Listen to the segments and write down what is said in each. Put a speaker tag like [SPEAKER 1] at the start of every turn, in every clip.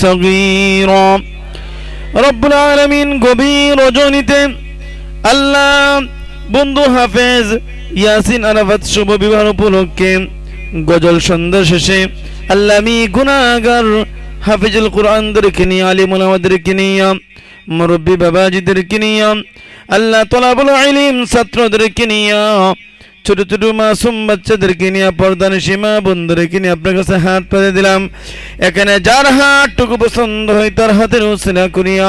[SPEAKER 1] সগীরা রব্বুল আলামিন গভীর রজনীতে আল্লাহ বন্ধু হাফেজ ইয়াসিন আরাফাত শুভ বিবাহ উপলক্ষে গজল সন্ধ্যা শেষে আল্লামী গুনাহগার হাফিজুল কোরআনদেরকে নিয়ে আলিমুল আমাদেরকে নিয়ে, মুরব্বী বাবাজিদেরকে নিয়ে, আল্লাহ তোলাবুল আলিম ছাত্রদেরকে নিয়ে ছোট ছোট মাসুম বাচ্চাদেরকে নিয়ে পর্দান সীমা বন্ধুদেরকে নিয়ে আপনার কাছে হাত পেতে দিলাম। এখানে যার হাতটুকু পছন্দ হয় তার হাতের উসিলা করিয়া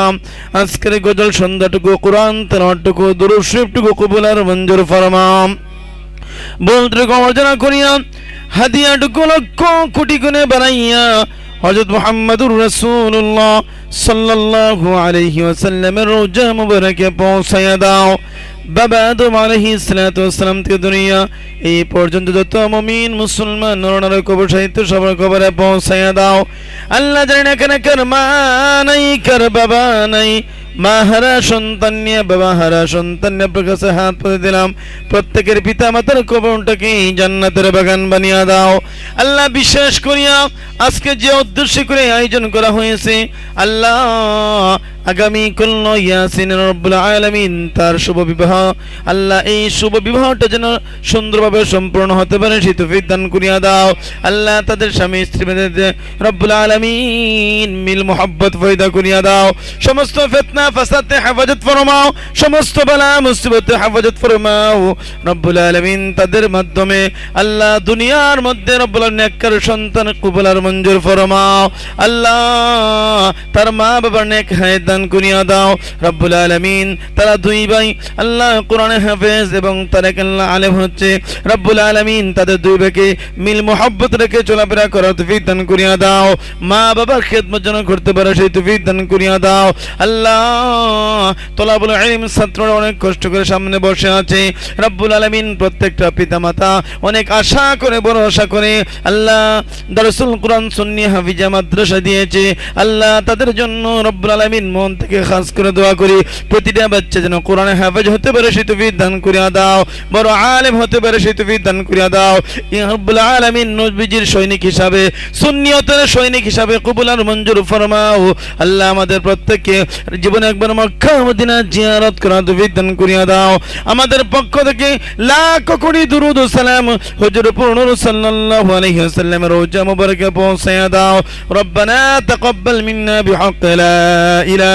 [SPEAKER 1] আজকের গজল সন্ধ্যাটুকু, কোরআন তেরটুকু দুরুশিবটুকু কবুলার মঞ্জুর ফরমাম। বন্ধুটুকু অর্জনা করিয়া হাদিয়াটুকু লক্ষ কোটি গুণে বানাইয়া হজরত মোহাম্মদুর রসুল্লাহ সাল্লাল্লাহু আলাইহি ওয়াসাল্লামের রোজা মুবারকে পৌঁছাইয়া দাও। বাবা আদম আলাইহি সালাতু ওয়াসালাম থেকে দুনিয়া, এই পর্যন্ত যত মমিন, মুসলমান, নরনারে কবর সাহিত্য সবার কবরে পৌঁছাইয়া দাও। আল্লাহ জানে না কেন, কার মা নাই, কার বাবা নাই। মা হারা সন্তান নিয়ে বাবা হারা হাত পেতে দিলাম প্রত্যেকের পিতা মাতার কবরটাকে জান্নাতের বাগান বানিয়ে দাও। আল্লাহ বিশ্বাস করিয়া আজকে যে উদ্দেশ্য করে আয়োজন করা হয়েছে, আল্লাহ আগামী কল্য ইয়াসিন রব্বুল আলামিন তার শুভ বিবাহ। আল্লাহ এই শুভ বিবাহটা যেন সুন্দরভাবে সম্পূর্ণ হতে পারে, সেই তৌফিক দান করিয়া দাও। আল্লাহ তাদের স্বামী, স্ত্রী রব্বুল আলামিন মিল মোহাব্বত ফয়দা করিয়া দাও। সমস্ত ফিতনা, ফাসাদে, হেফাজত ফরমাও। সমস্ত বালা, মুসিবতে হেফাজত ফরমাও। রব্বুল আলামিন তাদের মাধ্যমে আল্লাহ দুনিয়ার মধ্যে রব্বুল নেককার সন্তান, কুবলার মঞ্জুর ফরমাও। আল্লাহ তার মা বাবার নেক হায়াত দান করিয়া দাও, রব্বুল আলামিন। তারা দুই ভাই, আল্লাহ কোরআনে হাফেজ এবং তারা আল্লাহ আলেম হচ্ছে। রব্বুল আলামিন তাদের দুই ভাইকে মিল মোহাব্বত রেখে চলাফেরা করার তৌফিক দান করিয়া দাও। মা বাবার খেদমত যেন করতে পারে সেই তৌফিক দান করিয়া দাও। আল্লাহ তোলাবুল ইলম ছাত্ররা অনেক কষ্ট করে সামনে বসে আছে। রব্বুল আলামিন প্রত্যেকটা পিতামাতা অনেক আশা করে বড় আশা করে। আল্লাহ দারসুল কোরআন সুন্নি হাফিজা মাদ্রাসা দিয়েছে। আল্লাহ তাদের জন্য রব্বুল আলামিন মন থেকে খাস করে দোয়া করি। প্রতিটা বাচ্চা যেন কোরআনে হাফেজ হতে পারে, সেই তৌফিক দান করিয়া দাও। বড় আলেম হতে পারে, সেই তৌফিক দান করিয়া দাও। ইয়া রব্বুল আলামিন নবীজির সৈনিক হিসাবে, সুন্নিয়তের সৈনিক হিসাবে কবুল আর মঞ্জুর ফরমাও। আল্লাহ আমাদের প্রত্যেককে জীবনে একবার মক্কা, মদিনা জিয়ারত করা তৌফিক দান করিয়া দাও। আমাদের পক্ষ থেকে লাখ কোটি দুরুদ সালাম হুজুর পূর্ণ সাল্লাল্লাহু আলাইহি ওয়াসাল্লামের রোজা মুবারকে পৌঁছায়া দাও। রব্বানা তাকাব্বাল মিন্না বিহক লা ইলাহা